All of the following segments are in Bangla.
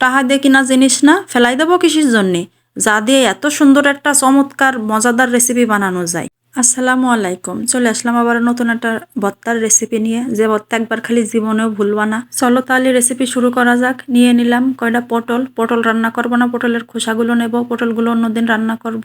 টাহা দিয়ে কিনা জিনিস না, ফেলাই দেবো কিসের জন্যে? যা দিয়ে এত সুন্দর একটা চমৎকার, মজাদার রেসিপি বানানো যায়। আসসালামু আলাইকুম। চলে আসলাম আবার নতুন একটা ভত্তার রেসিপি নিয়ে। যে ভত্তা একবার খালি জীবনেও ভুলবা না। চলো তাহলে রেসিপি শুরু করা যাক। নিয়ে নিলাম কয়টা পটল। পটল রান্না করব না, পটলের খোসাগুলো নেব। পটলগুলো অন্যদিন রান্না করব।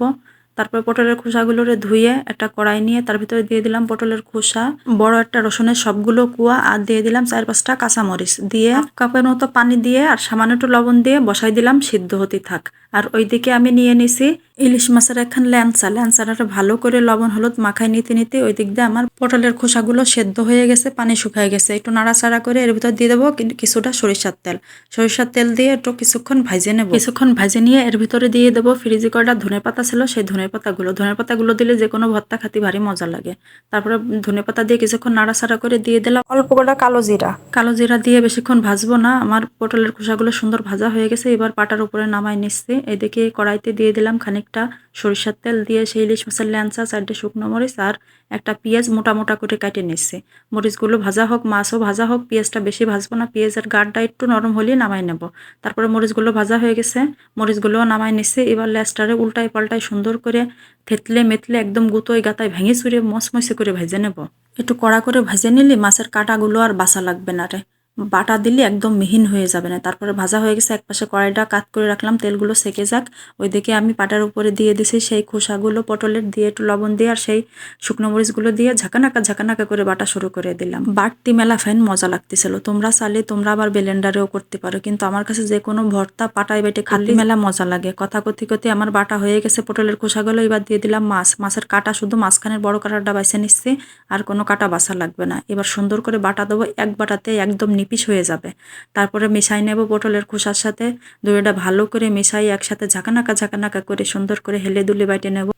তারপর পটলের খোসাগুলোরে ধুয়ে একটা কড়াই নিয়ে তার ভিতরে দিয়ে দিলাম পটলের খোসা। বড় একটা রসুনের সবগুলো কুয়া আর দিয়ে দিলাম চার পাঁচটা কাঁচামরিচ। দিয়ে কাপের মতো পানি দিয়ে আর সামান্য একটু লবণ দিয়ে বসাই দিলাম সিদ্ধ হতে থাক। আর ওইদিকে আমি নিয়ে নিছি ইলিশ মাছের একখান ল্যাংচা। ল্যাংচাটা ভালো করে লবণ হলুদ মাখায় নিতে নিতে ওই দিক দিয়ে আমার পটলের খোসাগুলো সেদ্ধ হয়ে গেছে পানি শুকায় গেছে। একটু নাড়াচাড়া করে এর ভিতর দিয়ে দেবো কিছুটা সরিষার তেল। সরিষার তেল দিয়ে একটু কিছুক্ষণ ভাজে নেব। কিছুক্ষণ ভাজে নিয়ে এর ভিতরে দিয়ে দেবো ফ্রিজে কয়টা ধনে পাতা ছিল সেই ধনে পাতাগুলো। ধনে পাতাগুলো দিলে যে কোনো ভর্তা খাতে ভারী মজা লাগে। তারপরে ধনে পাতা দিয়ে কিছুক্ষণ নাড়াচাড়া করে দিয়ে দিলাম। অল্প কটা কালো জিরা। কালো জিরা দিয়ে বেশিক্ষণ ভাজবো না। আমার পটলের খোসাগুলো সুন্দর ভাজা হয়ে গেছে। এবার পাটার উপরে নামাই নিচ্ছি। এদিকে কড়াইতে দিয়ে দিলাম খানিকটা সরিষার তেল দিয়ে সেই ইলিশ মাছের ল্যাঞ্চা চারটে শুকনো মরিচ আর একটা পেঁয়াজ মোটা মোটা করে কেটে নিচ্ছে। মরিচগুলো ভাজা হোক, মাছও ভাজা হোক, পেঁয়াজটা বেশি ভাজবো না, পেঁয়াজের গাঢ়টা একটু নরম হলেই নামাই নেব। তারপরে মরিচগুলো ভাজা হয়ে গেছে, মরিচগুলোও নামাই নিচ্ছে। এবার ল্যাস্টারে উল্টায় পাল্টায় সুন্দর করে থেতলে মেতলে একদম গুতোয় গাতায় ভেঙে চুরে মচমচে করে ভেজে নেব। একটু কড়া করে ভেজে নিলে মাছের কাঁটাগুলো আর বাসা লাগবে না রে। বাটা দিলে একদম মিহিন হয়ে যাবে না। তারপরে ভাজা হয়ে গেছে একপাশে কড়াইটা কাত করে রাখলাম তেলগুলো সেকে যাক। ওইদিকে আমি পাটার উপরে দিয়ে দিছি সেই খোসাগুলো পটলের দিয়ে একটু লবণ দিয়ে আর সেই শুকনো মরিচগুলো দিয়ে ঝাঁকানাকা ঝাঁকানাকা করে বাটা শুরু করে দিলাম। বাড়তি মেলা ফ্যান মজা লাগতেছিল। তোমরা চালে তোমরা আবার বেলেন্ডারেও করতে পারো কিন্তু আমার কাছে যে কোনো ভর্তা পাটায় বেটে খালি মেলা মজা লাগে। কথা কথি কথি আমার বাটা হয়ে গেছে পটলের খোসাগুলো এবার দিয়ে দিলাম মাছ। মাছের কাটা শুধু মাঝখানের বড় কাটাটা বাইছে নিচ্ছি আর কোনো কাটা বাসা লাগবে না। এবার সুন্দর করে বাটা দেবো এক বাটাতে একদম নিপিস হয়ে যাবে। তারপরে মিশাই নেব পটলের খোসার সাথে। দইটা ভালো করে মিশাই একসাথে ঝাঁকানাকা ঝাঁকানাকা করে সুন্দর করে হেলে দুলে বাইটে নেব।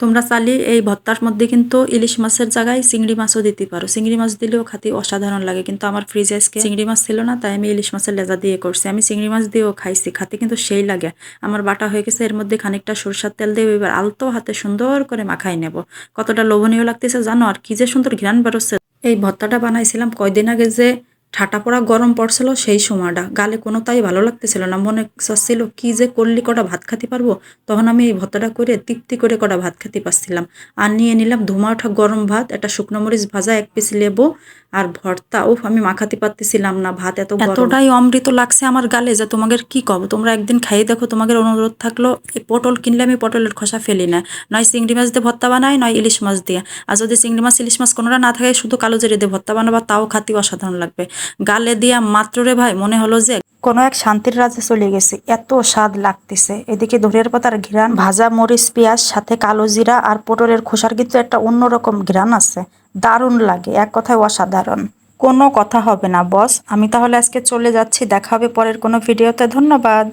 তোমরা চাইলে এই ভর্তার মধ্যে কিন্তু ইলিশ মাছের জায়গায় চিংড়ি মাছও দিতে পারো। চিংড়ি মাছ দিলেও খাতে অসাধারণ লাগে। কিন্তু আমার ফ্রিজে আজকে চিংড়ি মাছ ছিল না, তাই আমি ইলিশ মাছের লেজা দিয়ে করছি। আমি চিংড়ি মাছ দিয়েও খাইছি, খাতে কিন্তু সেই লাগে। আমার বাটা হয়ে গেছে, এর মধ্যে খানিকটা সরষার তেল দিয়ে এবার আলতো হাতে সুন্দর করে মাখাই নেব। কতটা লোভনীয় লাগতেছে জানো? আর কি যে সুন্দর ঘ্রাণ বেরোচ্ছে। এই ভর্তাটা বানাইছিলাম কয়দিন আগে যে ঠাটা পড়া গরম পড়ছিল সেই সময়টা। গালে কোনো তাই ভালো লাগতেছিল না। মনে চাচ্ছিল, কি যে করলি, কটা ভাত খাতে পারব? তখন আমি এই ভর্তাটা করে, তৃপ্তি করে কটা ভাত খাতে পারছিলাম। আর নিয়ে নিলাম ধুমা ওঠা গরম ভাত, একটা শুকনো মরিচ ভাজা, এক পিস লেবু আর ভর্তা, উফ, আমি মাখাতে পারতেছিলাম না, ভাত এত এতটাই অমৃত লাগছে আমার গালে যে তোমাদের কি কব? তোমরা একদিন খাইয়ে দেখো, তোমাদের অনুরোধ থাকল, এই পটল কিনলে আমি পটলের খোসা ফেলি না। নয় চিংড়ি মাছ দিয়ে ভর্তা বানাই নয় ইলিশ মাছ দিয়ে। আর যদি চিংড়ি মাছ, ইলিশ মাছ কোনোটা না থাকে, শুধু কালো জিরে দিয়ে ভর্তা বানাবা, তাও খাতি অসাধারণ লাগবে। গালে দিয়া মাত্র রে ভাই, মনে হলো যে কোনো এক শান্তির রাজ্যে চলে গেছে, এত স্বাদ লাগতেছে। এদিকে ধরের পাতার ঘিরান ভাজা মরিচ, পেঁয়াজ, সাথে কালো জিরা আর পটলের খোসার কিন্তু একটা অন্যরকম ঘিরান আছে। দারুণ লাগে, এক কথায় অসাধারণ। কোনো কথা হবে না, বস। আমি তাহলে আজকে চলে যাচ্ছি, দেখা হবে পরের কোনো ভিডিওতে। ধন্যবাদ।